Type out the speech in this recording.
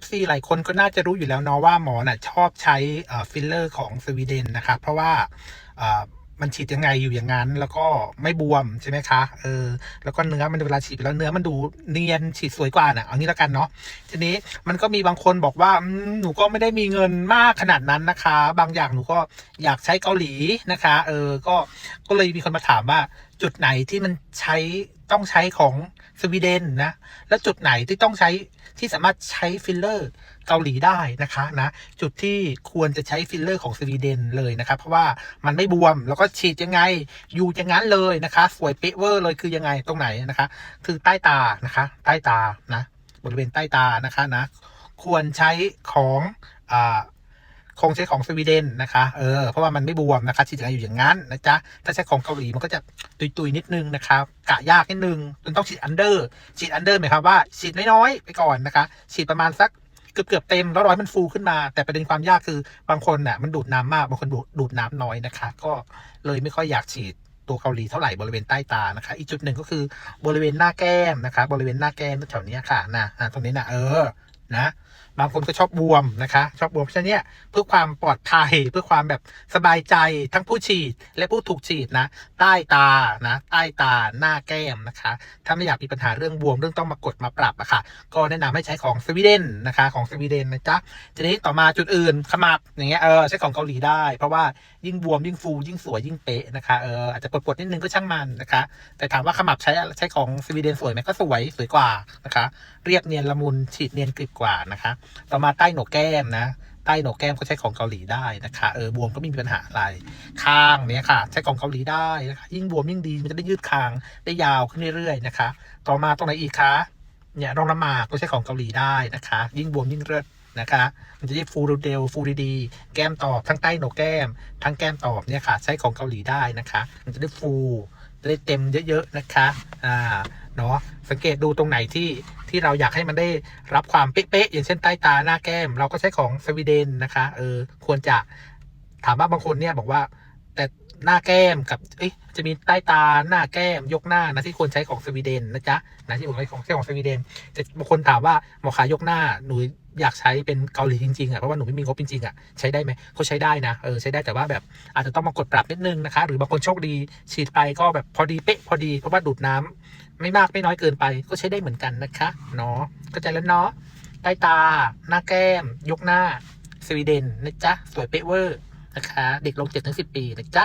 FC หลายคนก็น่าจะรู้อยู่แล้วเนาะว่าหมอน่ะชอบใช้ฟิลเลอร์ของสวีเดนนะคะเพราะว่ามันฉีดยังไงอยู่อย่างนั้น แล้วก็ไม่บวมใช่ไหมคะ เออ แล้วก็เนื้อมันเวลาฉีดไปแล้วเนื้อมันดูเนียนฉีดสวยกว่าน่ะเอางี้แล้วกันเนาะ ทีนี้มันก็มีบางคนบอกว่าหนูก็ไม่ได้มีเงินมากขนาดนั้นนะคะ บางอย่างหนูก็อยากใช้เกาหลีนะคะ เออ ก็ ก็เลยมีคนมาถามว่า จุดไหนที่มันใช้ต้องใช้ของสวีเดนนะ แล้วจุดไหนที่ต้องใช้ที่สามารถใช้ฟิลเลอร์เกาหลีได้นะคะนะจุดที่ควรจะใช้ฟิลเลอร์ของสวีเดนเลยนะครับ เพราะว่ามันไม่บวมแล้วก็ฉีดยังไง อยู่อย่างนั้นเลยนะคะ สวยเป๊ะเวอร์เลยคือยังไงตรงไหนนะคะ คือใต้ตานะคะ ใต้ตานะ บริเวณใต้ตานะคะนะ ควรใช้ของอ่า คงใช้ของสวีเดนนะคะเออเพราะว่ามันไม่บวมนะคะฉีดยังไงอยู่อย่างนั้นนะจ๊ะถ้าใช้ของเกาหลีมันก็จะตุยๆนิดนึงนะครับกะยากนิดนึงจนต้องฉีดอันเดอร์ฉีดอันเดอร์หมายความว่าฉีดน้อยๆไปก่อนนะคะ ฉีดประมาณสักเกือบเกือบเต็มแล้วร้อยมันฟูขึ้นมา แต่ประเด็นความยากคือบางคนน่ะมันดูดน้ำมากบางคนดูดดูดน้ำน้อยนะคะ ก็เลยไม่ค่อยอยากฉีดตัวเกาหลีเท่าไหร่บริเวณใต้ตานะคะ อีกจุดหนึ่งก็คือบริเวณหน้าแก้มนะคะ บริเวณหน้าแก้มแถวๆนี้ค่ะนะตรงนี้นะเออ นะบางคนก็ชอบบวมนะคะ ชอบบวมเพราะฉะนั้นเนี่ยเพื่อความปลอดภัยเพื่อความแบบสบายใจทั้งผู้ฉีดและผู้ถูกฉีดนะ ใต้ตานะใต้ตาหน้าแก้มนะคะ ถ้าไม่อยากมีปัญหาเรื่องบวมเรื่องต้องมากดมาปรับอะค่ะ ก็แนะนำให้ใช้ของสวีเดนนะคะของสวีเดนนะจ๊ะทีนี้ต่อมาจุดอื่นขมับอย่างเงี้ยเออใช้ของเกาหลีได้ เพราะว่ายิ่งบวมยิ่งฟูยิ่งสวยยิ่งเป๊ะนะคะเอออาจจะปวดๆนิดนึงก็ช่างมันนะคะ แต่ถามว่าขมับใช้ใช้ของสวีเดนสวยไหมก็สวยสวยกว่านะคะ เรียบเนียนละมุนฉีดเนียนกริบกว่านะคะ ต่อมาใต้โหนกแก้มนะใต้โหนกแก้มก็ใช้ของเกาหลีได้นะคะเออบวมก็ไม่มีปัญหาอะไรคางเนี้ยค่ะ ใช้ของเกาหลีได้นะคะยิ่งบวมยิ่งดีมันจะได้ยืดคางได้ยาวขึ้นเรื่อยๆนะคะ ต่อมาตรงไหนอีกคะเนี่ยรองน้ำหมากก็ใช้ของเกาหลีได้นะคะ ยิ่งบวมยิ่งเลิศนะคะมันจะได้ฟูรูเดลฟูดีๆแก้มตอบทั้งใต้โหนกแก้ม ทั้งแก้มตอบเนี่ยค่ะ ใช้ของเกาหลีได้นะคะ มันจะได้ฟูจะได้เต็มเยอะๆนะคะอ่า เนาะสังเกตดูตรงไหนที่ที่เราอยากให้มันได้รับความเป๊ะๆอย่างเช่นใต้ตาหน้าแก้ม เราก็ใช้ของสวีเดนนะคะเออควรจะถามว่าบางคนเนี่ยบอกว่า แต่หน้าแก้มกับเอ๊ะจะมีใต้ตาหน้าแก้มยกหน้านะที่ควรใช้ของสวีเดนนะจ๊ะนะที่ผมใช้ของใช้ของสวีเดนแต่บางคนถามว่าหมอขายกหน้าหนู อยากใช้เป็นเกาหลีจริงๆอะเพราะว่าหนูไม่มีงบจริงๆอะใช้ได้ไหมเขาใช้ได้นะเออใช้ได้แต่ว่าแบบอาจจะต้องมากดปรับนิดนึงนะคะ หรือบางคนโชคดีฉีดไปก็แบบพอดีเป๊ะพอดีเพราะว่าดูดน้ำไม่มากไม่น้อยเกินไปก็ใช้ได้เหมือนกันนะคะเนาะเข้าใจแล้วเนาะใต้ตา หน้าแก้ม ยกหน้าสวีเดนนะจ๊ะสวยเป๊ะเวอร์นะคะ เด็กลง7-10ปีนะจ๊ะ